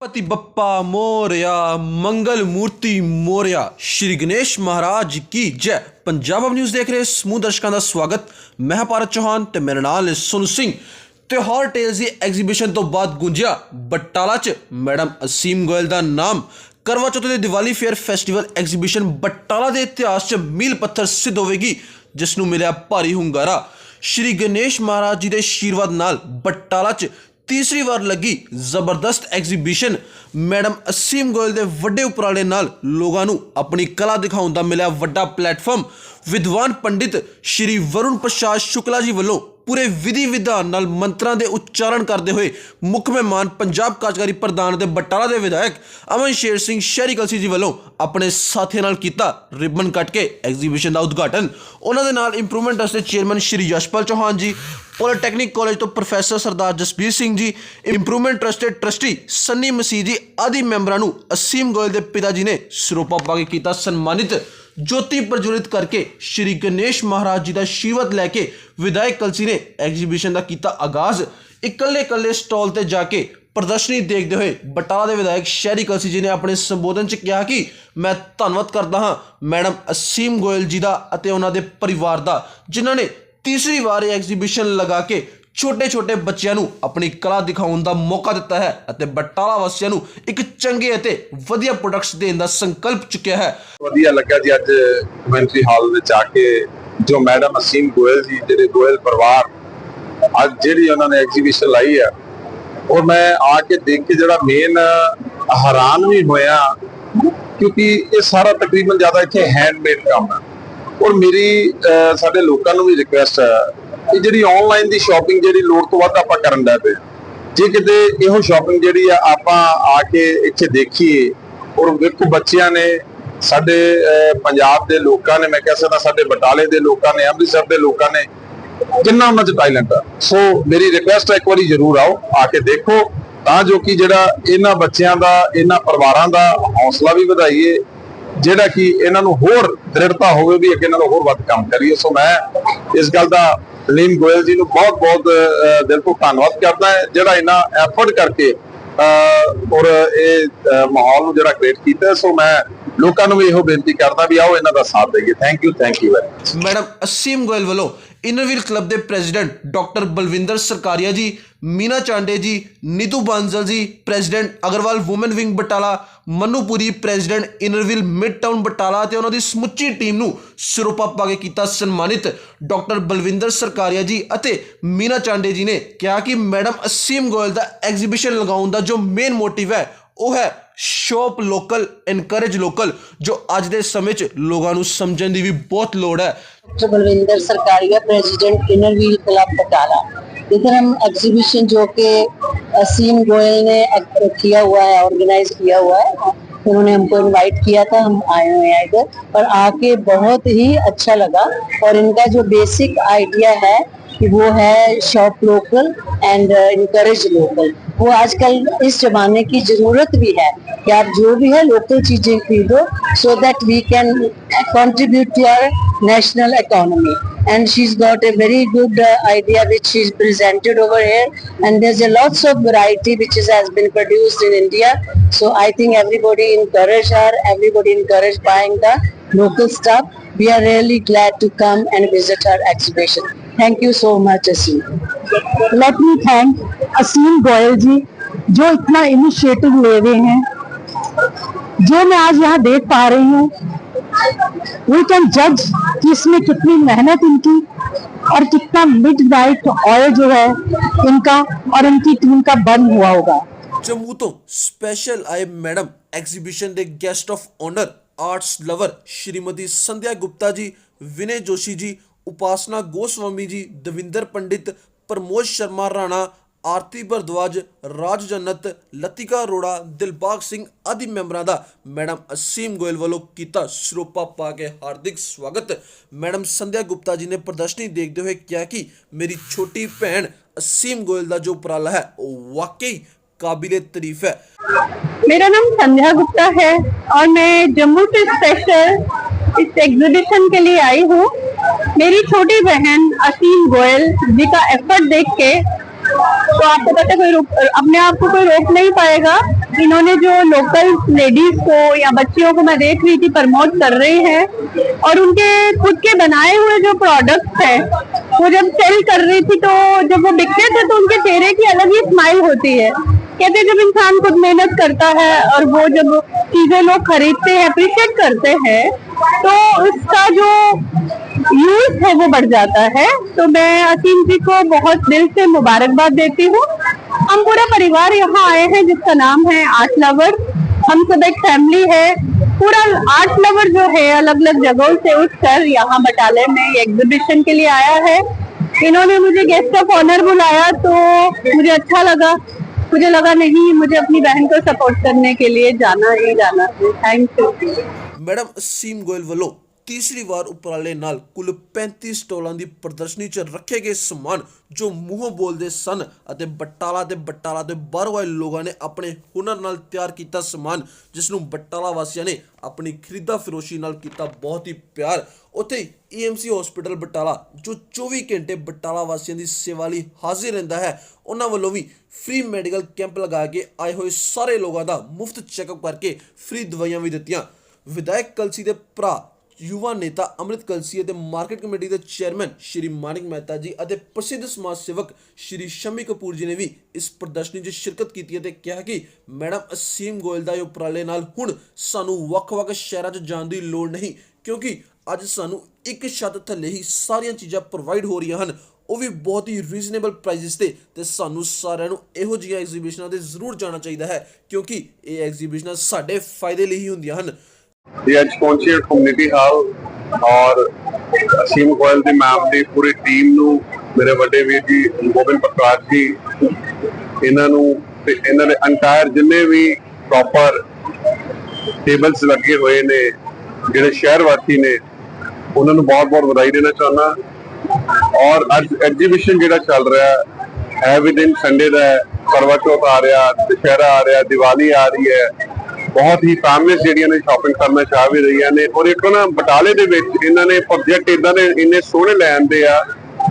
ਪਤੀ ਬੱਪਾ ਮੋਰਿਆ, ਮੰਗਲ ਮੂਰਤੀ ਮੋਰਿਆ। ਸ਼੍ਰੀ ਗਣੇਸ਼ ਮਹਾਰਾਜ ਕੀ ਜੈ। ਪੰਜਾਬ ਅਬ ਨਿਊਜ਼ ਦੇਖ ਰਹੇ ਸਮੂਹ ਦਰਸ਼ਕਾਂ ਦਾ ਸਵਾਗਤ। ਮੈਂ ਭਾਰਤ ਚੌਹਾਨ ਤੇ ਮੇਰੇ ਨਾਲ ਹੈ ਸੁਨ ਸਿੰਘ। ਤਿਉਹਾਰ ਟੇਲਸ ਦੀ ਐਗਜ਼ੀਬਿਸ਼ਨ ਤੋਂ ਬਾਅਦ ਗੁੰਜਿਆ ਬਟਾਲਾ 'ਚ ਮੈਡਮ ਅਸੀਮ ਗੋਇਲ ਦਾ ਨਾਮ। ਕਰਵਾ ਚੌਥ ਦੇ Diwali fair festival exhibition Batala ਦੇ ਇਤਿਹਾਸ 'ਚ ਮੀਲ ਪੱਥਰ ਸਿੱਧ ਹੋਵੇਗੀ ਜਿਸ ਨੂੰ ਮਿਲਿਆ ਭਾਰੀ ਹੁੰਗਾਰਾ। ਸ਼੍ਰੀ ਗਣੇਸ਼ ਮਹਾਰਾਜ ਜੀ ਦੇ ਆਸ਼ੀਰਵਾਦ ਨਾਲ ਬਟਾਲਾ 'ਚ ਤੀਸਰੀ ਵਾਰ ਲੱਗੀ ਜ਼ਬਰਦਸਤ ਐਗਜ਼ੀਬਿਸ਼ਨ ਮੈਡਮ ਅਸੀਮ ਗੋਇਲ ਦੇ ਵੱਡੇ ਉਪਰਾਲੇ ਨਾਲ ਲੋਕਾਂ ਨੂੰ ਆਪਣੀ ਕਲਾ ਦਿਖਾਉਣ ਦਾ ਮਿਲਿਆ ਵੱਡਾ ਪਲੇਟਫਾਰਮ। ਵਿਦਵਾਨ ਪੰਡਿਤ ਸ਼੍ਰੀ ਵਰੁਣ ਪ੍ਰਸਾਦ ਸ਼ੁਕਲਾ ਜੀ ਵੱਲੋਂ ਪੂਰੇ ਵਿਧੀ ਵਿਧਾਨ ਨਾਲ ਮੰਤਰਾਂ ਦੇ ਉਚਾਰਨ ਕਰਦੇ ਹੋਏ ਮੁੱਖ ਮਹਿਮਾਨ ਪੰਜਾਬ ਕਾਰਜਕਾਰੀ ਪ੍ਰਧਾਨ ਦੇ ਬਟਾਲਾ ਦੇ ਵਿਧਾਇਕ ਅਮਨ ਸ਼ੇਰ ਸਿੰਘ ਸ਼ਹਿਰੀ ਕਲਸੀ ਜੀ ਵੱਲੋਂ ਆਪਣੇ ਸਾਥੀਆਂ ਨਾਲ ਕੀਤਾ ਰਿਬਨ ਕੱਟ ਕੇ ਐਗਜ਼ੀਬਿਸ਼ਨ ਦਾ ਉਦਘਾਟਨ। ਉਹਨਾਂ ਦੇ ਨਾਲ ਇੰਪਰੂਵਮੈਂਟ ਟਰਸਟ ਦੇ chairman Shri Yashpal Chauhan ji polytechnic college ਤੋਂ professor Sardar Jasbir Singh ji improvement trust ਦੇ ਟਰਸਟੀ ਸੰਨੀ ਮਸੀਹ ਜੀ, ਆਦਿ ਮੈਂਬਰਾਂ ਨੂੰ ਅਸੀਮ ਗੋਇਲ ਦੇ ਪਿਤਾ ਜੀ ਨੇ ਸਿਰੋਪਾ ਪਾ ਕੇ ਕੀਤਾ ਸਨਮਾਨਿਤ। ਜੋਤੀ ਪ੍ਰਜਵਲਿਤ ਕਰਕੇ ਸ਼੍ਰੀ ਗਣੇਸ਼ ਮਹਾਰਾਜ ਜੀ ਦਾ ਸ਼ੀਵਤ ਲੈ ਕੇ ਵਿਧਾਇਕ ਕਲਸੀ ਨੇ ਐਗਜ਼ੀਬਿਸ਼ਨ ਦਾ ਕੀਤਾ ਆਗਾਜ਼। ਇਕੱਲੇ ਇਕੱਲੇ ਸਟਾਲ ਤੇ ਜਾ ਕੇ ਪ੍ਰਦਰਸ਼ਨੀ ਦੇਖਦੇ ਹੋਏ ਬਟਾਲਾ ਦੇ ਵਿਧਾਇਕ ਸ਼ਹਿਰੀ ਕਲਸੀ ਜੀ ਨੇ ਆਪਣੇ ਸੰਬੋਧਨ 'ਚ ਕਿਹਾ ਕਿ ਮੈਂ ਧੰਨਵਾਦ ਕਰਦਾ ਹਾਂ ਮੈਡਮ ਅਸੀਮ ਗੋਇਲ ਜੀ ਦਾ ਅਤੇ ਉਹਨਾਂ ਦੇ ਪਰਿਵਾਰ ਦਾ, ਜਿਨ੍ਹਾਂ ਨੇ ਤੀਸਰੀ ਵਾਰ ਇਹ ਐਗਜ਼ੀਬਿਸ਼ਨ ਲਗਾ ਕੇ ਛੋਟੇ-ਛੋਟੇ ਬੱਚਿਆਂ ਨੂੰ ਆਪਣੀ ਕਲਾ ਦਿਖਾਉਣ ਦਾ ਮੌਕਾ ਦਿੱਤਾ ਹੈ ਅਤੇ ਬਟਾਲਾ ਵਾਸੀਆਂ ਨੂੰ ਇੱਕ ਚੰਗੇ ਅਤੇ ਵਧੀਆ ਪ੍ਰੋਡਕਟਸ ਦੇਣ ਦਾ ਸੰਕਲਪ ਚੁੱਕਿਆ ਹੈ। ਵਧੀਆ ਲੱਗਾ ਜੀ ਅੱਜ ਕਮੈਂਟਰੀ ਹਾਲ ਵਿੱਚ ਆ ਕੇ, ਜੋ ਮੈਡਮ ਅਸੀਮ ਗੋਇਲ ਜੀ, ਜਿਹੜੇ ਗੋਇਲ ਪਰਿਵਾਰ ਅੱਜ ਜਿਹੜੀ ਉਹਨਾਂ ਨੇ ਐਗਜ਼ੀਬਿਸ਼ਨ ਲਾਈ ਹੈ ਔਰ ਮੈਂ ਆ ਕੇ ਦੇਖ ਕੇ ਜਿਹੜਾ ਮੇਨ ਹੈਰਾਨ ਵੀ ਹੋਇਆ ਕਿਉਂਕਿ ਇਹ ਸਾਰਾ ਤਕਰੀਬਨ ਜ਼ਿਆਦਾ ਇੱਥੇ ਹੈਂਡਮੇਡ ਕੰਮ ਹੈ। ਔਰ ਮੇਰੀ ਸਾਡੇ ਲੋਕਾਂ ਨੂੰ ਵੀ ਰਿਕੁਐਸਟ ਹੈ ਕਿ ਜਿਹੜੀ ਆਨਲਾਈਨ ਦੀ ਸ਼ਾਪਿੰਗ ਜਿਹੜੀ ਲੋੜ ਤੋਂ ਵੱਧ ਆਪਾਂ ਕਰਨ ਦਾ ਪਏ ਜੇ ਕਿਤੇ ਇਹੋ ਸ਼ਾਪਿੰਗ ਜਿਹੜੀ ਆ, ਆਪਾਂ ਆ ਕੇ ਇੱਥੇ ਦੇਖੀਏ, ਔਰ ਵੇਖੋ ਬੱਚਿਆਂ ਨੇ, ਸਾਡੇ ਪੰਜਾਬ ਦੇ ਲੋਕਾਂ ਨੇ, ਮੈਂ ਕਹਿ ਸਕਦਾ ਸਾਡੇ ਬਟਾਲੇ ਦੇ ਲੋਕਾਂ ਨੇ, ਅੰਮ੍ਰਿਤਸਰ ਦੇ ਲੋਕਾਂ ਨੇ, ਕਿੰਨਾ ਉਹਨਾਂ 'ਚ ਟੈਲੈਂਟ ਆ। ਸੋ ਮੇਰੀ ਰਿਕੁਐਸਟ ਹੈ ਇੱਕ ਵਾਰੀ ਜ਼ਰੂਰ ਆਓ, ਆ ਕੇ ਦੇਖੋ, ਤਾਂ ਜੋ ਕਿ ਜਿਹੜਾ ਇਹਨਾਂ ਬੱਚਿਆਂ ਦਾ, ਇਹਨਾਂ ਪਰਿਵਾਰਾਂ ਦਾ ਹੌਸਲਾ ਵੀ ਵਧਾਈਏ ਜਿਹੜਾ ਕਿ ਇਹਨਾਂ ਨੂੰ ਹੋਰ ਦ੍ਰਿੜਤਾ ਹੋਵੇ ਵੀ ਅੱਗੇ ਨਾਲੋਂ ਹੋਰ ਵੱਧ ਕੰਮ ਕਰੀਏ। ਸੋ ਮੈਂ ਇਸ ਗੱਲ ਦਾ ਲੀਮ ਗੋਇਲ ਜੀ ਨੂੰ ਬਹੁਤ ਬਹੁਤ ਦਿਲ ਤੋਂ ਧੰਨਵਾਦ ਕਰਦਾ ਹਾਂ ਜਿਹੜਾ ਇਹਨਾਂ ਐਫਰਟ ਕਰਕੇ ਅਹ, ਔਰ ਇਹ ਮਾਹੌਲ ਨੂੰ ਜਿਹੜਾ ਕ੍ਰੀਏਟ ਕੀਤਾ ਸੋ ਮੈਂ ਲੋਕਾਂ ਨੂੰ ਵੀ ਇਹੋ ਬੇਨਤੀ ਕਰਦਾ ਵੀ ਆਓ ਇਹਨਾਂ ਦਾ ਸਾਥ ਦੇਈਏ। Thank you thank you madam, Aseem Goyal ਵੱਲੋਂ ਇਨਰਵੀਲ ਕਲੱਬ ਦੇ president doctor Balwinder Sarkaria ji, Meena Chande ji, Neetu Bansal ji, president Agarwal women wing Batala Manupuri president Inner Wheel mid town Batala ਤੇ ਉਹਨਾਂ ਦੀ ਸਮੁੱਚੀ team ਨੂੰ ਸਿਰੋਪਾ ਪਾ ਕੇ ਕੀਤਾ ਸਨਮਾਨਿਤ doctor Balwinder Sarkaria ਜੀ ਅਤੇ ਮੀਨਾ ਚਾਂਡੇ ਜੀ ਨੇ ਕਿਹਾ ਕਿ ਮੈਡਮ, ਅਸੀਮ ਗੋਇਲ ਦਾ ਐਗਜ਼ੀਬਿਸ਼ਨ ਲਗਾਉਣ ਦਾ ਜੋ ਮੇਨ ਮੋਟਿਵ ਹੈ, ਉਹ ਹੈ ਸ਼ੋਪ ਲੋਕਲ ਐਨਕਰੇਜ ਲੋਕਲ ਜੋ ਅੱਜ ਦੇ ਸਮੇਂ 'ਚ ਲੋਕਾਂ ਨੂੰ ਸਮਝਣ ਦੀ ਵੀ ਬਹੁਤ ਲੋੜ ਹੈ doctor Balwinder Sarkaria president Inner Wheel club Batala इधर हम एग्जीबिशन जो कि असीम गोयल ने अक- किया हुआ है ऑर्गेनाइज किया हुआ है उन्होंने हमको इनवाइट किया था हम आए हुए हैं इधर पर आके बहुत ही अच्छा लगा और इनका जो बेसिक आइडिया है कि वो है shop local and encourage local वो आजकल इस जमाने की जरूरत भी है कि आप जो भी है लोकल चीजें खरीदो so that we can contribute to our national economy and she's got a very good uh, idea which she's presented over here and there's a lots of variety which is, has been produced in India so I think everybody encourage her everybody encourage buying the local stuff we are really glad to come and visit her exhibition thank you so much Aseem let me thank Aseem Goyal ji जो इतना initiative ले रहे हैं, जो मैं आज यहाँ देख पा रही हूँ, वी कैन जज कि इसमें कितनी मेहनत इनकी और कितना मिड नाइट ऑयल जो है इनका और इनकी टीम का बंद हुआ होगा। जम्मू तो स्पेशल आए मैडम एग्जीबिशन के guest of honour arts lover Shrimati Sandhya Gupta ji, Vinay Joshi ji ਉਪਾਸਨਾ ਗੋਸਵਾਮੀ ਜੀ ਦਵਿੰਦਰ ਪੰਡਿਤ ਪ੍ਰਮੋਦ ਸ਼ਰਮਾ ਰਾਣਾ ਆਰਤੀ ਭਰਦਵਾਜ ਰਾਜ ਜੰਨਤ ਲਤਿਕਾ ਅਰੋੜਾ ਦਿਲਬਾਗ ਸਿੰਘ ਆਦਿ ਮੈਂਬਰਾਂ ਦਾ ਮੈਡਮ ਅਸੀਮ ਗੋਇਲ ਵੱਲੋਂ ਕੀਤਾ ਸਰੋਪਾ ਪਾ ਕੇ ਹਾਰਦਿਕ ਸਵਾਗਤ ਮੈਡਮ ਸੰਧਿਆ ਗੁਪਤਾ ਜੀ ਨੇ ਪ੍ਰਦਰਸ਼ਨੀ ਦੇਖਦੇ ਹੋਏ ਕਿਹਾ ਕਿ ਮੇਰੀ ਛੋਟੀ ਭੈਣ ਅਸੀਮ ਗੋਇਲ ਦਾ ਜੋ ਉਪਰਾਲਾ ਹੈ ਉਹ ਵਾਕਈ काबिल तारीफ है मेरा नाम संध्या गुप्ता है और मैं जम्मू से स्पेशल इस एग्जीबिशन के लिए आई हूँ। मेरी छोटी बहन असीम गोयल जी का एफर्ट देख के तो आपको पता कोई अपने आप को कोई रोक नहीं पाएगा। इन्होंने जो लोकल लेडीज़ को या बच्चियों को मैं देख रही थी, प्रमोट कर रहे हैं और उनके खुद के बनाए हुए जो प्रोडक्ट्स है, वो जब सेल कर रही थी तो जब वो बिकते थे तो उनके चेहरे की अलग ही स्माइल होती है। कहते हैं, जब इंसान खुद मेहनत करता है और वो जब चीज़ें लोग खरीदते हैं अप्रिशिएट करते हैं तो उसका जो यूज़ है वो बढ़ जाता है। तो मैं असीम जी को बहुत दिल से मुबारकबाद देती हूँ। हम पूरा परिवार यहाँ आए हैं जिसका नाम है आर्ट लवर हम सब एक फैमिली है। पूरा आर्ट लवर जो है अलग अलग जगहों से उठकर यहाँ बटाले में एग्जीबिशन के लिए आया है। इन्होंने मुझे गेस्ट ऑफ़ ऑनर बुलाया तो मुझे अच्छा लगा। मुझे लगा नहीं मुझे अपनी बहन को सपोर्ट करने के लिए जाना ही जाना thank you madam Aseem Goyal वलो ਤੀਸਰੀ ਵਾਰ ਉਪਰਾਲੇ ਨਾਲ ਕੁੱਲ 35 ਸਟਾਲਾਂ ਦੀ ਪ੍ਰਦਰਸ਼ਨੀ 'ਚ ਰੱਖੇ ਗਏ ਸਮਾਨ ਜੋ ਮੂੰਹੋਂ ਬੋਲਦੇ ਸਨ ਅਤੇ ਬਟਾਲਾ ਤੇ ਬਟਾਲਾ ਦੇ ਬਾਹਰੋਂ ਆਏ ਲੋਕਾਂ ਨੇ ਆਪਣੇ ਹੁਨਰ ਨਾਲ ਤਿਆਰ ਕੀਤਾ ਸਮਾਨ ਜਿਸ ਨੂੰ ਬਟਾਲਾ ਵਾਸੀਆਂ ਨੇ ਆਪਣੀ ਖਰੀਦਾ ਫਿਰੋਸ਼ੀ ਨਾਲ ਕੀਤਾ ਬਹੁਤ ਹੀ ਪਿਆਰ। ਉੱਥੇ ਈਐਮਸੀ ਹਸਪੀਟਲ ਬਟਾਲਾ, ਜੋ 24 ਘੰਟੇ ਬਟਾਲਾ ਵਾਸੀਆਂ ਦੀ ਸੇਵਾ ਲਈ ਹਾਜ਼ਰ ਰਹਿੰਦਾ ਹੈ, ਉਹਨਾਂ ਵੱਲੋਂ ਵੀ ਫ੍ਰੀ ਮੈਡੀਕਲ ਕੈਂਪ ਲਗਾ ਕੇ ਆਏ ਹੋਏ ਸਾਰੇ ਲੋਕਾਂ ਦਾ ਮੁਫਤ ਚੈੱਕਅਪ ਕਰਕੇ ਫ੍ਰੀ ਦਵਾਈਆਂ ਵੀ ਦਿੱਤੀਆਂ। ਵਿਧਾਇਕ ਕਲਸੀ ਦੇ ਭਰਾ ਯੁਵਾ ਨੇਤਾ ਅੰਮ੍ਰਿਤ ਕਲਸੀ ਅਤੇ ਮਾਰਕੀਟ ਕਮੇਟੀ ਦੇ ਚੇਅਰਮੈਨ ਸ਼੍ਰੀ ਮਾਨਿਕ ਮਹਿਤਾ ਜੀ ਅਤੇ ਪ੍ਰਸਿੱਧ ਸਮਾਜ ਸੇਵਕ ਸ਼੍ਰੀ ਸ਼ਮੀ ਕਪੂਰ ਜੀ ਨੇ ਵੀ ਇਸ ਪ੍ਰਦਰਸ਼ਨੀ 'ਚ ਸ਼ਿਰਕਤ ਕੀਤੀ ਅਤੇ ਕਿਹਾ ਕਿ ਮੈਡਮ, ਅਸੀਮ ਗੋਇਲ ਦਾ ਇਹ ਉਪਰਾਲੇ ਨਾਲ ਹੁਣ ਸਾਨੂੰ ਵੱਖ-ਵੱਖ ਸ਼ਹਿਰਾਂ 'ਚ ਜਾਣ ਦੀ ਲੋੜ ਨਹੀਂ, ਕਿਉਂਕਿ ਅੱਜ ਸਾਨੂੰ ਇੱਕ ਛੱਤ ਥੱਲੇ ਹੀ ਸਾਰੀਆਂ ਚੀਜ਼ਾਂ ਪ੍ਰੋਵਾਈਡ ਹੋ ਰਹੀਆਂ ਹਨ। ਉਹ ਵੀ ਬਹੁਤ ਹੀ ਰੀਜ਼ਨੇਬਲ ਪ੍ਰਾਈਸਿਸ ਤੇ ਤੇ ਸਾਨੂੰ ਸਾਰਿਆਂ ਨੂੰ ਇਹੋ ਜਿਹੀਆਂ ਐਗਜ਼ੀਬਿਸ਼ਨਾਂ ਤੇ ਜ਼ਰੂਰ ਜਾਣਾ ਚਾਹੀਦਾ ਹੈ, ਕਿਉਂਕਿ ਇਹ ਐਗਜ਼ੀਬਿਸ਼ਨਾਂ ਸਾਡੇ ਫਾਇਦੇ ਲਈ ਹੀ ਹੁੰਦੀਆਂ ਹਨ। ਇਹ ਅੱਜ ਪਹੁੰਚੇ ਕਮਿਊਨਿਟੀ ਹਾਲ ਔਰ ਅਸੀਮ ਗੋਇਲ ਦੀ ਮੈਮ ਦੀ ਪੂਰੀ ਟੀਮ ਨੂੰ ਮੇਰੇ ਵੱਡੇ ਵੀਰ ਜੀ ਗੋਬਿੰਦ ਪ੍ਰਕਾਸ਼ ਜੀ ਇਹਨਾਂ ਨੂੰ ਤੇ ਇਹਨਾਂ ਦੇ ਅੰਟਾਇਰ ਜਿੰਨੇ ਵੀ ਪ੍ਰੋਪਰ ਟੇਬਲਸ ਲੱਗੇ ਹੋਏ ਨੇ ਜਿਹੜੇ ਸ਼ਹਿਰ ਵਾਸੀ ਨੇ ਉਹਨਾਂ ਨੂੰ ਬਹੁਤ ਬਹੁਤ ਵਧਾਈ ਦੇਣਾ ਚਾਹੁੰਦਾ। ਔਰ ਅੱਜ ਐਗਜ਼ੀਬਿਸ਼ਨ ਜਿਹੜਾ ਚੱਲ ਰਿਹਾ ਹੈ, ਹੈ ਸੰਡੇ ਦਾ ਕਰਵਾ ਚੌਥ ਆ ਰਿਹਾ ਦੁਸ਼ਹਿਰਾ ਆ ਰਿਹਾ ਦੀਵਾਲੀ ਆ ਰਹੀ ਹੈ। ਬਹੁਤ ਹੀ ਫੈਮਲੀਜ਼ ਜਿਹੜੀਆਂ ਨੇ ਸ਼ਾਪਿੰਗ ਕਰਨਾ ਚਾਹ ਵੀ ਰਹੀਆਂ ਨੇ। ਔਰ ਇੱਕ ਨਾ ਬਟਾਲੇ ਦੇ ਵਿੱਚ ਇਹਨਾਂ ਨੇ ਪ੍ਰੋਜੈਕਟ ਇਦਾਂ ਦੇ ਇੰਨੇ ਸੋਹਣੇ ਲੈ ਆਂਦੇ ਆ,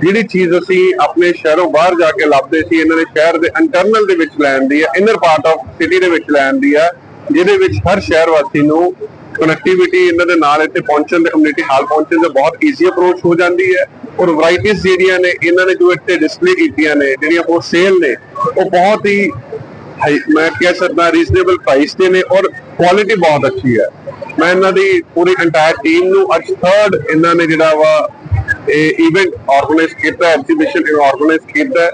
ਜਿਹੜੀ ਚੀਜ਼ ਅਸੀਂ ਆਪਣੇ ਸ਼ਹਿਰੋਂ ਬਾਹਰ ਜਾ ਕੇ ਲੱਭਦੇ ਸੀ, ਇਹਨਾਂ ਨੇ ਸ਼ਹਿਰ ਦੇ ਇੰਟਰਨਲ ਦੇ ਵਿੱਚ ਲੈਣ ਦੀ ਆ ਇਨਰ ਪਾਰਟ ਆਫ ਸਿਟੀ ਦੇ ਵਿੱਚ ਲੈਣ ਦੀ ਆ, ਜਿਹਦੇ ਵਿੱਚ ਹਰ ਸ਼ਹਿਰ ਵਾਸੀ ਨੂੰ ਕਨੈਕਟੀਵਿਟੀ ਇਹਨਾਂ ਦੇ ਨਾਲ ਇੱਥੇ ਪਹੁੰਚਣ ਦੇ ਕਮਿਊਨਿਟੀ ਹਾਲ ਪਹੁੰਚਣ ਦੇ ਬਹੁਤ ਈਜ਼ੀ ਅਪਰੋਚ ਹੋ ਜਾਂਦੀ ਹੈ। ਔਰ ਵੈਰਾਈਟੀਆਂ ਜਿਹੜੀਆਂ ਨੇ, ਇਹਨਾਂ ਨੇ ਜੋ ਇੱਥੇ ਡਿਸਪਲੇ ਕੀਤੀਆਂ ਨੇ, ਜਿਹੜੀਆਂ ਉਹ ਸੇਲ ਨੇ, ਉਹ ਬਹੁਤ ਹੀ ਹਾਈ- ਮੈਂ ਕਹਿ ਸਕਦਾ ਰੀਜ਼ਨੇਬਲ ਪ੍ਰਾਈਸ ਤੇ ਨੇ ਔਰ ਕੁਆਲਿਟੀ ਬਹੁਤ ਅੱਛੀ ਹੈ। ਮੈਂ ਇਹਨਾਂ ਦੀ ਪੂਰੀ ਇੰਟਾਇਰ ਟੀਮ ਨੂੰ ਅੱਜ ਥਰਡ ਇਹਨਾਂ ਨੇ ਜਿਹੜਾ ਵਾ ਇਹ ਇਵੈਂਟ ਆਰਗੇਨਾਈਜ਼ ਕੀਤਾ ਐਗਜ਼ੀਬਿਸ਼ਨ ਇਹ ਆਰਗੇਨਾਈਜ਼ ਕੀਤਾ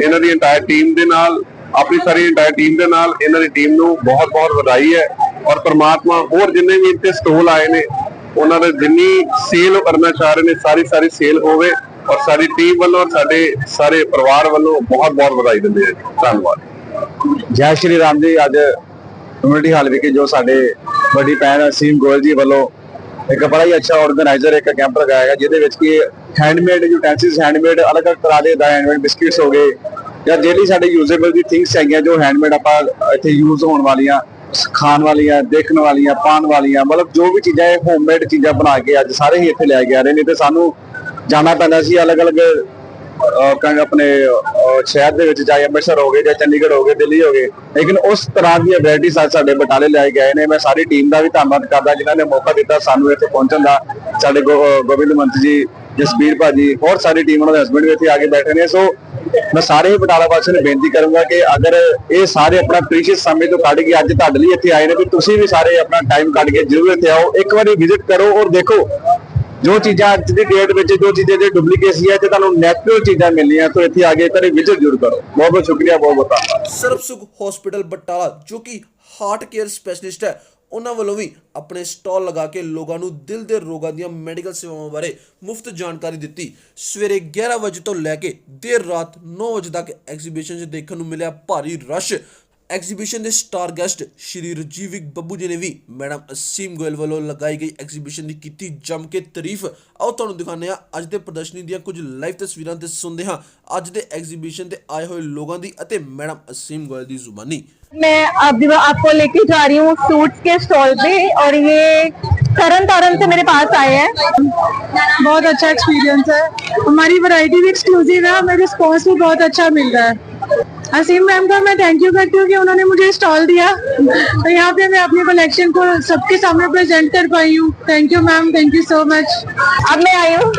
ਇਹਨਾਂ ਦੀ ਇੰਟਾਇਰ ਟੀਮ ਦੇ ਨਾਲ, ਆਪਣੀ ਸਾਰੀ ਇੰਟਾਇਰ ਟੀਮ ਦੇ ਨਾਲ ਇਹਨਾਂ ਦੀ ਟੀਮ ਨੂੰ ਬਹੁਤ ਬਹੁਤ ਵਧਾਈ ਹੈ ਔਰ ਪਰਮਾਤਮਾ ਹੋਰ ਜਿੰਨੇ ਵੀ ਇੱਥੇ ਸਟੋਲ ਆਏ ਨੇ, ਉਹਨਾਂ ਦੇ ਜਿੰਨੀ ਸੇਲ ਕਰਨਾ ਚਾਹ ਰਹੇ ਨੇ ਸਾਰੀ ਸਾਰੀ ਸੇਲ ਹੋਵੇ ਔਰ ਸਾਡੀ ਟੀਮ ਵੱਲੋਂ ਔਰ ਸਾਡੇ ਸਾਰੇ ਪਰਿਵਾਰ ਵੱਲੋਂ ਬਹੁਤ ਬਹੁਤ ਵਧਾਈ ਦਿੰਦੇ ਹਾਂ ਧੰਨਵਾਦ। ਜੈ ਸ਼੍ਰੀ ਰਾਮ ਜੀ, ਅੱਜ ਕਮਿਊਨਿਟੀ ਹਾਲ ਵਿਖੇ ਜੋ ਸਾਡੇ ਵੱਡੀ ਭੈਣ ਅਸੀਮ ਗੋਇਲ ਜੀ ਵੱਲੋਂ ਇੱਕ ਬੜਾ ਹੀ ਅੱਛਾ ਆਰਗੇਨਾਈਜ਼ਰ ਇੱਕ ਕੈਂਪ ਲਗਾਇਆ ਜਿਹਦੇ ਵਿੱਚ ਕਿ ਹੈਂਡਮੇਡ ਯੂਟੈਂਸਿਲਸ ਹੈਂਡਮੇਡ ਅਲੱਗ-ਅਲੱਗ ਤਰ੍ਹਾਂ ਦੇ ਹੈਂਡਮੇਡ ਬਿਸਕਿਟਸ ਹੋ ਗਏ, ਜਾਂ ਡੇਲੀ ਸਾਡੇ ਯੂਜ਼ੇਬਲ ਦੀ ਥਿੰਗਸ ਹੈਗੀਆਂ ਜੋ ਹੈਂਡਮੇਡ ਆਪਾਂ ਇੱਥੇ ਯੂਜ਼ ਹੋਣ ਵਾਲੀਆਂ, ਖਾਣ ਵਾਲੀਆਂ, ਦੇਖਣ ਵਾਲੀਆਂ ਪਾਣ ਵਾਲੀਆਂ, ਮਤਲਬ ਜੋ ਵੀ ਚੀਜ਼ਾਂ ਇਹ ਹੋਮਮੇਡ ਚੀਜ਼ਾਂ ਬਣਾ ਕੇ ਅੱਜ ਸਾਰੇ ਹੀ ਇੱਥੇ ਲੈ ਕੇ ਆ ਰਹੇ ਨੇ ਤੇ ਸਾਨੂੰ ਜਾਣਾ ਪੈਂਦਾ ਸੀ ਅਲੱਗ-ਅਲੱਗ ਕਹਿੰਦੇ ਆਪਣੇ ਸ਼ਹਿਰ ਦੇ ਵਿੱਚ ਚਾਹੇ ਅੰਮ੍ਰਿਤਸਰ ਹੋ ਗਏ ਜਾਂ ਚੰਡੀਗੜ੍ਹ ਹੋ ਗਏ, ਦਿੱਲੀ ਹੋ ਗਏ, ਲੇਕਿਨ ਉਸ ਤਰ੍ਹਾਂ ਦੀਆਂ ਵੈਰਾਈਟੀਜ਼ ਸਾਡੇ ਬਟਾਲੇ ਲਿਆਏ ਗਏ ਨੇ। ਮੈਂ ਸਾਰੀ ਟੀਮ ਦਾ ਵੀ ਧੰਨਵਾਦ ਕਰਦਾ, ਜਿਨ੍ਹਾਂ ਨੇ ਮੌਕਾ ਦਿੱਤਾ ਸਾਨੂੰ ਇੱਥੇ ਪਹੁੰਚਣ ਦਾ। ਸਾਡੇ ਗੋਬਿੰਦ ਮੰਤ ਜੀ, ਜਸਬੀਰ ਭਾਜੀ, ਹੋਰ ਸਾਰੀ ਟੀਮ ਉਹਨਾਂ ਦੇ ਹਸਬੰਡ ਵੀ ਇੱਥੇ ਆ ਕੇ ਬੈਠੇ ਨੇ। ਸੋ ਮੈਂ ਸਾਰੇ ਹੀ ਬਟਾਲਾ ਵਾਸੀਆਂ ਨੂੰ ਬੇਨਤੀ ਕਰੂੰਗਾ ਕਿ ਅਗਰ ਇਹ ਸਾਰੇ ਆਪਣਾ ਪ੍ਰੀਸ਼ੀਅਸ ਸਮੇਂ ਤੋਂ ਕੱਢ ਕੇ ਅੱਜ ਤੁਹਾਡੇ ਲਈ ਇੱਥੇ ਆਏ ਨੇ, ਤੇ ਤੁਸੀਂ ਵੀ ਸਾਰੇ ਆਪਣਾ ਟਾਈਮ ਕੱਢ ਕੇ ਜ਼ਰੂਰ ਇੱਥੇ ਆਓ। ਇੱਕ ਵਾਰੀ ਵਿਜ਼ਿਟ ਕਰੋ ਔਰ ਦੇਖੋ ਜੋ ਚੀਜ਼ਾਂ ਅੱਜ ਦੀ ਡੇਟ ਵਿੱਚ ਜੋ ਚੀਜ਼ਾਂ ਦੇ ਡੁਪਲੀਕੇਸੀ ਹੈ ਤੇ ਤੁਹਾਨੂੰ ਨੈਚੁਰਲ ਚੀਜ਼ਾਂ ਮਿਲਣੀਆਂ, ਤਾਂ ਇੱਥੇ ਆ ਕੇ ਕਰੇ ਵਿਜ਼ਿਟ ਜ਼ਰੂਰ ਕਰੋ। ਬਹੁਤ ਬਹੁਤ ਸ਼ੁਕਰੀਆ, ਬਹੁਤ ਬਹੁਤ ਧੰਨਵਾਦ। ਸਰਬਸੁਖ ਹਸਪੀਟਲ ਬਟਾਲਾ, ਜੋ ਕਿ ਹਾਰਟ ਕੇਅਰ ਸਪੈਸ਼ਲਿਸਟ ਹੈ, ਉਹਨਾਂ ਵੱਲੋਂ ਵੀ ਆਪਣੇ ਸਟਾਲ ਲਗਾ ਕੇ ਲੋਕਾਂ ਨੂੰ ਦਿਲ ਦੇ ਰੋਗਾਂ ਦੀਆਂ ਮੈਡੀਕਲ ਸੇਵਾਵਾਂ ਬਾਰੇ ਮੁਫਤ ਜਾਣਕਾਰੀ ਦਿੱਤੀ। ਸਵੇਰੇ 11 ਵਜੇ ਤੋਂ ਲੈ ਕੇ ਦੇਰ ਰਾਤ 9 ਵਜੇ ਤੱਕ ਐਗਜ਼ੀਬਿਸ਼ਨ 'ਚ ਦੇਖਣ ਨੂੰ ਮਿਲਿਆ ਭਾਰੀ ਰਸ਼। ਐਗਜ਼ੀਬਿਸ਼ਨ ਦੇ ਸਟਾਰ ਗੈਸਟ ਸ਼੍ਰੀ ਰਜੀਵਿਕ ਬੱਬੂ ਜੀ ਨੇ ਵੀ ਮੈਡਮ ਅਸੀਮ ਗੋਇਲ ਵੱਲੋਂ ਲਗਾਈ ਗਈ ਐਗਜ਼ੀਬਿਸ਼ਨ ਦੀ ਕੀਤੀ ਜੰਮ ਕੇ ਤਾਰੀਫ ਆਓ ਤੁਹਾਨੂੰ ਦਿਖਾਉਂਦੇ ਹਾਂ ਅੱਜ ਦੇ ਪ੍ਰਦਰਸ਼ਨੀ ਦੀਆਂ ਕੁਝ ਲਾਈਵ ਤਸਵੀਰਾਂ ਤੇ ਸੁਣਦੇ ਹਾਂ ਅੱਜ ਦੇ ਐਗਜ਼ੀਬਿਸ਼ਨ ਤੇ ਆਏ ਹੋਏ ਲੋਕਾਂ ਦੀ ਅਤੇ ਮੈਡਮ ਅਸੀਮ ਗੋਇਲ ਦੀ ਜ਼ੁਬਾਨੀ मैं अभी आपको लेके जा रही हूँ सूट्स के स्टॉल पे और ये तरन तारण से मेरे पास आए हैं बहुत अच्छा एक्सपीरियंस है हमारी वैरायटी भी एक्सक्लूसिव है हमें रिस्पॉन्स भी बहुत अच्छा मिल रहा है असीम मैम का मैं थैंक यू करती हूँ कि उन्होंने मुझे स्टॉल दिया। तो यहाँ पे मैं अपनी कलेक्शन को सबके सामने प्रेजेंट कर पाई हूँ। Thank you ma'am thank you so much अब मैं आई हूँ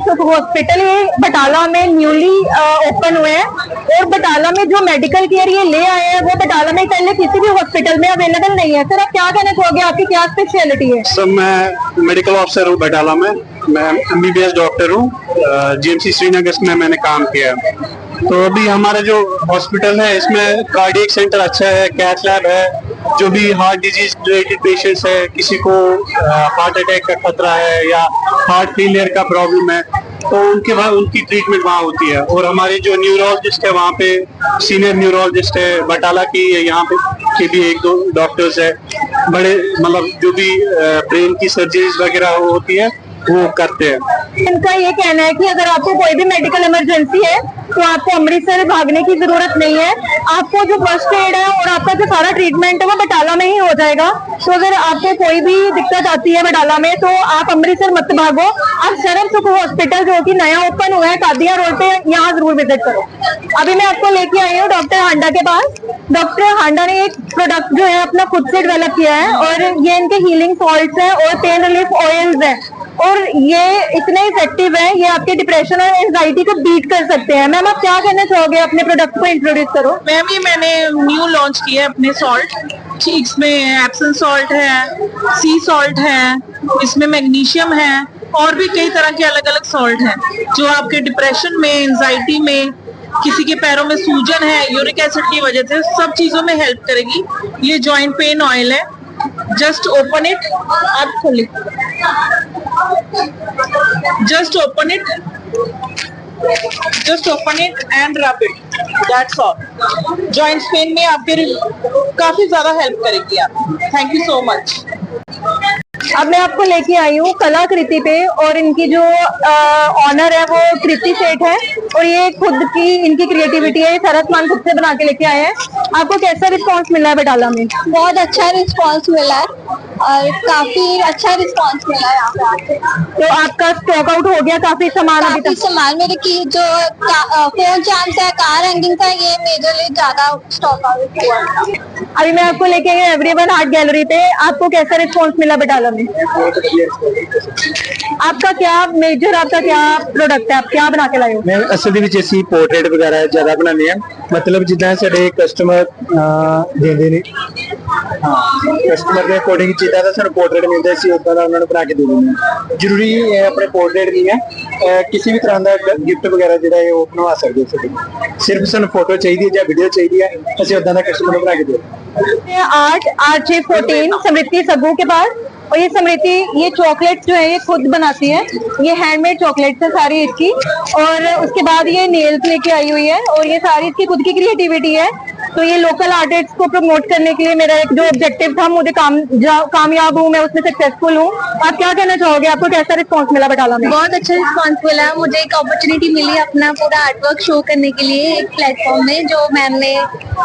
सुख हॉस्पिटल ये बटाला में न्यूली ओपन हुए हैं। और बटाला में जो मेडिकल केयर ये ले आए हैं वो बटाला में पहले किसी भी हॉस्पिटल में अवेलेबल नहीं है। सर आप क्या कहना चाहोगे? आपकी क्या स्पेशलिटी है? सर मैं मेडिकल ऑफिसर हूँ बटाला में। मैं एमबीबीएस डॉक्टर हूँ। जीएमसी श्रीनगर में मैंने काम किया है। तो अभी हमारा जो हॉस्पिटल है, इसमें कार्डियक सेंटर अच्छा है कैथ लैब है, जो भी हार्ट डिज़ीज़ रिलेटेड पेशेंट्स है, किसी को हार्ट अटैक का खतरा है या हार्ट फेलियर का प्रॉब्लम है तो उनके वहाँ, उनकी ट्रीटमेंट वहाँ होती है। और हमारे जो न्यूरोलॉजिस्ट है, वहाँ पे सीनियर न्यूरोलॉजिस्ट है, बटाला की यहाँ पे, के भी एक दो डॉक्टर्स है। बड़े मतलब जो भी ब्रेन की सर्जरीज वगैरह होती है, वो करते हैं। इनका ये कहना है कि अगर आपको कोई भी मेडिकल इमरजेंसी है तो आपको अमृतसर भागने की ज़रूरत नहीं है। आपको जो फ़र्स्ट एड है और आपका जो सारा ट्रीटमेंट है, वो बटाला में ही हो जाएगा। तो अगर आपको कोई भी दिक्कत आती है बटाला में तो आप अमृतसर मत भागो। आप शरण सुख हॉस्पिटल जो कि नया ओपन हुआ है, कादिया रोड पे, यहाँ ज़रूर विज़िट करो। अभी मैं आपको लेके आई हूँ डॉक्टर हांडा के पास। डॉक्टर हांडा ने एक प्रोडक्ट जो है, अपना खुद से डेवलप किया है और ये इनके हीलिंग सॉल्ट्स है और पेन रिलीफ ऑयल्स है। और ये इतने इफ़ेक्टिव है, ये आपके डिप्रेशन और एंजाइटी को बीट कर सकते हैं। मैम आप क्या कहना चाहोगे? अपने प्रोडक्ट को इंट्रोड्यूस करो। मैम ये मैंने न्यू लॉन्च किया है अपने सॉल्ट इसमें एप्सन सॉल्ट है सी सॉल्ट है, इसमें मैग्नीशियम है, और भी कई तरह के अलग अलग सॉल्ट हैं, जो आपके डिप्रेशन में एंजाइटी में, किसी के पैरों में सूजन है यूरिक एसिड की वजह से सब चीज़ों में हेल्प करेगी। ये जॉइंट पेन ऑयल है जस्ट ओपन इट आप खोलिए। Just open it just open it and rub it that's all joints pain में आपके काफ़ी ज़्यादा हेल्प करेगी आप। थैंक यू सो मच अब मैं आपको लेके आई हूँ कलाकृति पे और इनकी जो ऑनर है वो कृति सेठ है और ये खुद की, इनकी क्रिएटिविटी है। ये सारा सामान खुद से बना के लेके आए हैं। आपको कैसा रिस्पांस मिला है बटाला में बहुत अच्छा रिस्पांस मिला है और काफी अच्छा रिस्पांस मिला है यहाँ पे आके तो आपका स्टॉक आउट हो गया काफी सामान अभी काफी तक सामान मेरे की जो फोन चार्ज है कार रैंकिंग था ये मेजरली ज्यादा स्टॉक आउट हुआ था अभी मैं आपको लेके आई एवरी वन आर्ट गैलरी पे आपको कैसा रिस्पांस मिला बटाला में आपका क्या मेजर आपका क्या प्रोडक्ट है आप क्या बना के लाए हो ਮੈਂ ਅਸਲ ਦੇ ਵਿੱਚ ਅਸੀਂ ਪੋਰਟਰੇਟ ਵਗੈਰਾ ਜ਼ਿਆਦਾ ਬਣਾਉਂਦੇ ਆ ਮਤਲਬ ਜਿੱਦਾਂ ਸਾਡੇ ਕਸਟਮਰ ਦਿੰਦੇ ਨੇ ਹਾਂ ਕਸਟਮਰ ਦੇ ਅਕੋਰਡਿੰਗ ਜਿੱਦਾਂ ਦਾ ਸਾਨੂੰ ਪੋਰਟਰੇਟ ਮਿਲਦਾ ਸੀ ਉਦਾਂ ਦਾ ਉਹਨਾਂ ਨੂੰ ਬਣਾ ਕੇ ਦੇ ਦਿੰਦੇ ਹਾਂ ਜ਼ਰੂਰੀ ਇਹ ਆਪਣੇ ਪੋਰਟਰੇਟ ਨਹੀਂ ਹੈ ਅਹ ਕਿਸੇ ਵੀ ਤਰ੍ਹਾਂ ਦਾ ਗਿਫਟ ਵਗੈਰਾ ਜਿਹੜਾ ਹੈ ਉਹ ਬਣਵਾ ਸਕਦੇ ਹੋ ਸਾਡੇ ਸਿਰਫ ਸਾਨੂੰ ਫੋਟੋ ਚਾਹੀਦੀ ਹੈ ਜਾਂ ਵੀਡੀਓ ਚਾਹੀਦੀ ਹੈ ਅਸੀਂ ਉਦਾਂ ਦਾ ਕਸਟਮਰ ਨੂੰ ਬਣਾ ਕੇ ਦੇ ਦਿੰਦੇ ਹਾਂ art R J fourteen Samriddhi Sagu के पास और ये समृद्धि ये चॉकलेट जो है ये खुद बनाती है ये हैंडमेड चॉकलेट्स है सारी इसकी और उसके बाद ये नेल्स लेके आई हुई है और ये सारी इसकी खुद की क्रिएटिविटी है तो ये लोकल आर्टिस्ट को प्रमोट करने के लिए मेरा एक जो ऑब्जेक्टिव था मुझे काम कामयाब हूँ मैं उसमें सक्सेसफुल हूँ। आप क्या कहना चाहोगे? आपको कैसा रिस्पॉन्स मिला बटाला में बहुत अच्छा रिस्पांस मिला। मुझे एक अपॉर्चुनिटी मिली अपना पूरा आर्टवर्क शो करने के लिए एक प्लेटफॉर्म में जो मैम ने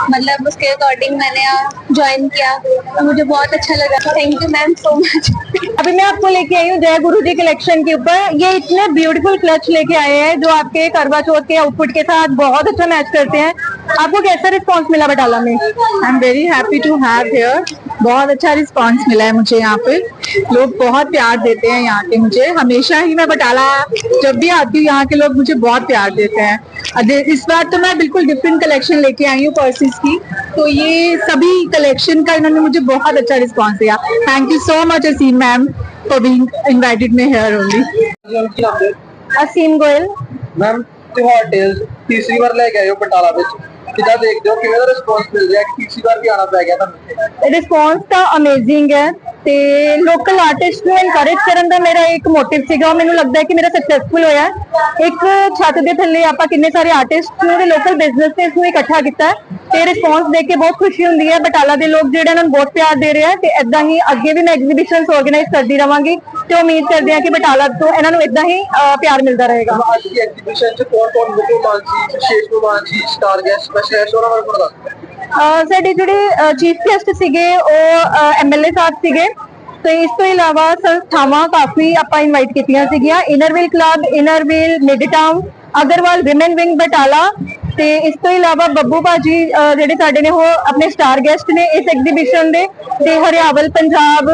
मतलब उसके अकॉर्डिंग मैंने ज्वाइन किया। तो मुझे बहुत अच्छा लगा। Thank you ma'am so much अभी मैं आपको लेके आई हूँ जय गुरु जी कलेक्शन के ऊपर। ये इतने ब्यूटीफुल क्लच लेके आए हैं जो आपके करवा चौथ के आउटपुट के साथ बहुत अच्छा मैच करते हैं। आपको कैसा रिस्पांस मिला बटाला में I am very happy to have here बहुत अच्छा रिस्पांस मिला है मुझे यहाँ पे लोग बहुत प्यार देते हैं यहाँ के मुझे हमेशा ही मैं बटाला जब भी आती हूँ यहाँ के लोग मुझे बहुत प्यार देते हैं अदे- इस बार तो मैं बिल्कुल डिफरेंट कलेक्शन लेके आई हूँ पर्सेस की तो ये सभी कलेक्शन का इन्होंने मुझे बहुत अच्छा रिस्पांस दिया thank you so much Aseem ma'am for being invited me here only Aseem Goyal ma'am ਤਿਉਹਾਰ ਡੇਜ਼ ਤੀਸਰੀ ਵਾਰ ਲੈ ਕੇ ਆਏ ਹੋ ਬਟਾਲਾ ਵਿੱਚ ਕਿੱਦਾਂ ਦੇਖਦੇ ਹੋ? ਕਿਵੇਂ ਦਾ ਰਿਸਪੌਂਸ ਮਿਲ ਰਿਹਾ? ਕਿ ਤੀਸਰੀ ਵਾਰ ਵੀ ਆਣਾ ਪੈ ਗਿਆ ਤੁਹਾਨੂੰ ਇੱਥੇ? ਰਿਸਪੌਂਸ ਤਾਂ ਅਮੇਜ਼ਿੰਗ ਹੈ। ਤੇ ਲੋਕਲ ਆਰਟਿਸਟ ਨੂੰ ਇਨਕਰੇਜ ਕਰਨ ਦਾ ਮੇਰਾ ਇੱਕ ਮੋਟਿਵ ਸੀਗਾ। ਮੈਨੂੰ ਲੱਗਦਾ ਹੈ ਕਿ ਮੇਰਾ ਸਕਸੈਸਫੁਲ ਹੋਇਆ ਇੱਕ ਛੱਤ ਦੇ ਥੱਲੇ ਆਪਾਂ ਕਿੰਨੇ ਸਾਰੇ ਆਰਟਿਸਟ ਨੂੰ ਤੇ ਲੋਕਲ ਬਿਜ਼ਨਸ ਨੂੰ ਇਕੱਠਾ ਕੀਤਾ ਤੇ ਰਿਸਪੌਂਸ ਦੇਖ ਕੇ ਬਹੁਤ ਖੁਸ਼ੀ ਹੁੰਦੀ ਹੈ। ਬਟਾਲਾ ਦੇ ਲੋਕ ਜਿਹੜੇ ਨੂੰ ਬਹੁਤ ਪਿਆਰ ਦੇ ਰਹੇ ਆ ਤੇ ਇਦਾਂ ਹੀ ਅੱਗੇ ਵੀ ਮੈਂ ਐਗਜ਼ੀਬਿਸ਼ਨਸ ਆਰਗੇਨਾਈਜ਼ ਕਰਦੀ ਰਵਾਂਗੀ ਤੇ ਉਮੀਦ ਕਰਦੇ ਹਾਂ ਕਿ ਬਟਾਲਾ ਤੋਂ ਇਹਨਾਂ ਨੂੰ ਇਦਾਂ ਹੀ ਪਿਆਰ ਮਿਲਦਾ ਰਹੇਗਾ। ਅੱਜ ਦੀ ਐਗਜ਼ੀਬਿਸ਼ਨ 'ਚ ਕੌਣ ਕੌਣ ਮੁੱਖ ਮਹਿਮਾਨ ਵਿਸ਼ੇਸ਼ ਮਹਿਮਾਨ ਸੀ ਸਟਾਰ ਗੈਸਟ ਸਪੈਸ਼ਲ ਗੈਸਟ ਉਹਨਾਂ ਬਾਰੇ ਥੋੜਾ ਸਾਡੇ ਜਿਹੜੇ ਚੀਫ ਗੈਸਟ ਸੀਗੇ, ਉਹ ਐਮਐਲਏ ਸਾਹਿਬ ਸੀਗੇ। ਤੇ ਇਸ ਤੋਂ ਇਲਾਵਾ ਸੰਸਥਾਵਾਂ ਕਾਫੀ ਆਪਾਂ ਇਨਵਾਈਟ ਕੀਤੀਆਂ ਸੀਗੀਆਂ। Inner Wheel club Inner Wheel mid town Agarwal women wing Batala ਤੇ ਇਸ ਤੋਂ ਇਲਾਵਾ ਬੱਬੂ ਭਾਜੀ ਜਿਹੜੇ ਸਾਡੇ ਨੇ, ਉਹ ਆਪਣੇ ਸਟਾਰ ਗੈਸਟ ਨੇ ਇਸ ਐਗਜ਼ੀਬਿਸ਼ਨ ਦੇ। ਤੇ ਹਰਿਆਵਲ ਪੰਜਾਬ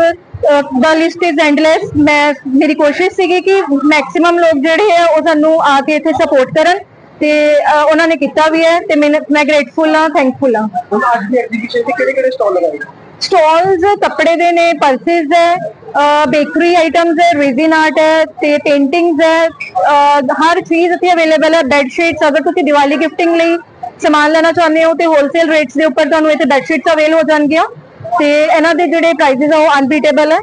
ਦਾ ਲਿਸਟ ਇਜ਼ ਐਂਡਲੈਸ ਮੈਂ, ਮੇਰੀ ਕੋਸ਼ਿਸ਼ ਸੀਗੀ ਕਿ ਮੈਕਸਿਮਮ ਲੋਕ ਜਿਹੜੇ ਆ, ਉਹ ਸਾਨੂੰ ਆ ਕੇ ਇੱਥੇ ਸਪੋਰਟ ਕਰਨ। ਤੇ ਅਹ, ਉਹਨਾਂ ਨੇ ਕੀਤਾ ਵੀ ਹੈ ਤੇ ਮੈਂ ਮੈਂ ਗ੍ਰੇਟਫੁਲ ਹਾਂ ਥੈਂਕਫੁਲ ਹਾਂ। ਹੁਣ ਅੱਜ ਦੀ ਐਗਜ਼ੀਬਿਸ਼ਨ ਤੇ ਕਿਹੜੇ ਕਿਹੜੇ ਸਟਾਲ ਲਗਾਏ? ਸਟਾਲਸ ਕੱਪੜੇ ਦੇ ਨੇ ਪਲਸਿਸ ਹੈ ਬੇਕਰੀ ਆਈਟਮਸ ਹੈ ਰੇਜ਼ਿਨ ਆਰਟ ਹੈ ਤੇ ਪੇਂਟਿੰਗਸ ਹੈ ਅਹ, ਹਰ ਚੀਜ਼ ਇੱਥੇ ਅਵੇਲੇਬਲ ਹੈ ਬੈੱਡ ਸ਼ੀਟਸ ਅਗਰ ਤੁਸੀਂ ਦੀਵਾਲੀ ਗਿਫਟਿੰਗ ਲਈ ਸਮਾਨ ਲੈਣਾ ਚਾਹੁੰਦੇ ਹੋ ਤੇ ਹੋਲਸੇਲ ਰੇਟਸ ਦੇ ਉੱਪਰ ਤੁਹਾਨੂੰ ਇੱਥੇ ਬੈੱਡ ਸ਼ੀਟਸ ਅਵੇਲ ਹੋ ਜਾਣਗੀਆਂ। ਤੇ ਇਹਨਾਂ ਦੇ ਜਿਹੜੇ ਪ੍ਰਾਈਸਿਸ ਆ ਉਹ ਅਨਬੀਟੇਬਲ ਹੈ।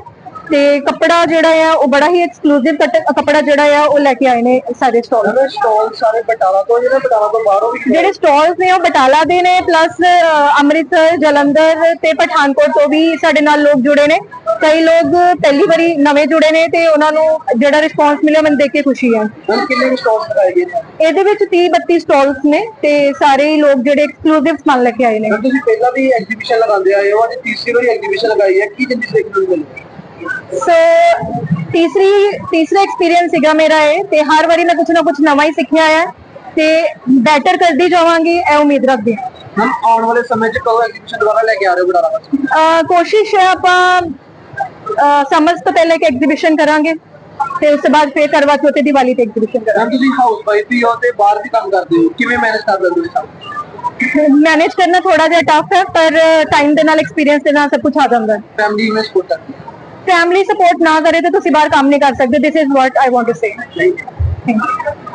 ਤੇ ਕੱਪੜਾ ਜਿਹੜਾ ਆ ਉਹ ਬੜਾ ਹੀ ਐਕਸਕਲੂਸਿਵ ਕੱਪੜਾ ਜਿਹੜਾ ਆ ਉਹ ਲੈ ਕੇ ਆਏ ਨੇ ਸਾਰੇ ਸਟਾਲ ਸਾਰੇ ਬਟਾਲਾ ਤੋਂ ਜਿਹੜੇ ਬਟਾਲਾ ਤੋਂ ਬਾਹਰੋਂ ਵੀ ਜਿਹੜੇ ਸਟਾਲਸ ਨੇ ਉਹ ਬਟਾਲਾ ਦੇ ਨੇ ਪਲੱਸ ਅੰਮ੍ਰਿਤਸਰ ਜਲੰਧਰ ਤੇ ਪਠਾਨਕੋਟ ਤੋਂ ਵੀ ਸਾਡੇ ਨਾਲ ਲੋਕ ਜੁੜੇ ਨੇ। ਕਈ ਲੋਕ ਪਹਿਲੀ ਵਾਰੀ ਨਵੇਂ ਜੁੜੇ ਨੇ ਤੇ ਉਹਨਾਂ ਨੂੰ ਜਿਹੜਾ ਰਿਸਪੌਂਸ ਮਿਲਿਆ ਮੈਨੂੰ ਦੇਖ ਕੇ ਖੁਸ਼ੀ ਹੈ ਹੁਣ ਕਿੰਨੇ ਸਟਾਲਸ ਲਗਾਏ ਗਏ ਨੇ? ਇਹਦੇ ਵਿੱਚ 30 32 ਸਟਾਲਸ ਨੇ ਤੇ ਸਾਰੇ ਹੀ ਲੋਕ ਜਿਹੜੇ ਐਕਸਕਲੂਸਿਵ ਸਮਾਨ ਲੈ ਕੇ ਆਏ ਨੇ। ਤੁਸੀਂ ਪਹਿਲਾਂ ਵੀ ਐਗਜ਼ੀਬਿਸ਼ਨ ਲਗਾਉਂਦੇ ਆਏ ਹੋ ਅੱਜ ਤੀਸਰੀ ਵਾਰੀ ਐਗਜ਼ੀਬਿਸ਼ਨ ਲਗਾਈ ਹੈ ਕੀ ਜਿੰਨੀ ਦੇਖਣ ਨੂੰ ਮਿਲੀ? ਸੋ ਤੀਸਰੀ ਤੀਸਰਾ ਐਕਸਪੀਰੀਅੰਸ ਸੀਗਾ ਮੇਰਾ ਇਹ ਤੇ ਹਰ ਵਾਰੀ ਮੈਂ ਕੁਝ ਨਾ ਕੁਝ ਨਵਾਂ ਹੀ ਸਿੱਖਿਆ ਹੈ ਤੇ ਬੈਟਰ ਕਰਦੀ ਜਾਵਾਂਗੀ ਇਹ ਉਮੀਦ ਰੱਖਦੀ ਹਾਂ। ਹਮ ਆਉਣ ਵਾਲੇ ਸਮੇਂ 'ਚ ਕਦੋਂ ਐਗਜ਼ੀਬਿਸ਼ਨ ਦੁਬਾਰਾ ਲੈ ਕੇ ਆ ਰਹੇ ਹੋ ਬਟਾਲਾ ਵਿੱਚ ਅਹ ਕੋਸ਼ਿਸ਼ ਹੈ ਆਪਾਂ ਸਮਝ ਤੋਂ ਪਹਿਲੇ ਇੱਕ ਐਗਜ਼ੀਬਿਸ਼ਨ ਕਰਾਂਗੇ ਤੇ ਉਸ ਤੋਂ ਬਾਅਦ ਫੇਰ ਕਰਵਾ ਚੌਥ ਤੇ ਦੀਵਾਲੀ ਤੇ ਐਗਜ਼ੀਬਿਸ਼ਨ ਮੈਮ ਕਰਾਂਗੇ ਤੁਸੀਂ ਹਾਊਸ ਵਾਈਫ ਵੀ ਹੋ ਤੇ ਬਾਹਰ ਵੀ ਕੰਮ ਕਰਦੇ ਹੋ ਕਿਵੇਂ ਮੈਨੇਜ ਕਰ ਲੈਂਦੇ ਹੋ ਇਹ ਸਭ? ਮੈਨੇਜ ਕਰਨਾ ਥੋੜਾ ਜਿਹਾ ਟਫ ਹੈ ਪਰ ਟਾਈਮ ਦੇ ਨਾਲ ਐਕਸਪੀਰੀਅੰਸ ਦੇ ਨਾਲ ਸਭ ਕੁਝ ਆ ਜਾਂਦਾ ਹੈ। ਫੈਮਿਲੀ ਵਿੱਚ ਸਪੋਰਟ ਕਰਦੀ ਹੈ। ਫੈਮਿਲੀ ਸਪੋਰਟ ਨਾ ਕਰੇ ਤਾਂ ਤੁਸੀਂ ਬਾਹਰ ਕੰਮ ਨਹੀਂ ਕਰ ਸਕਦੇ। This is what I want to say thank you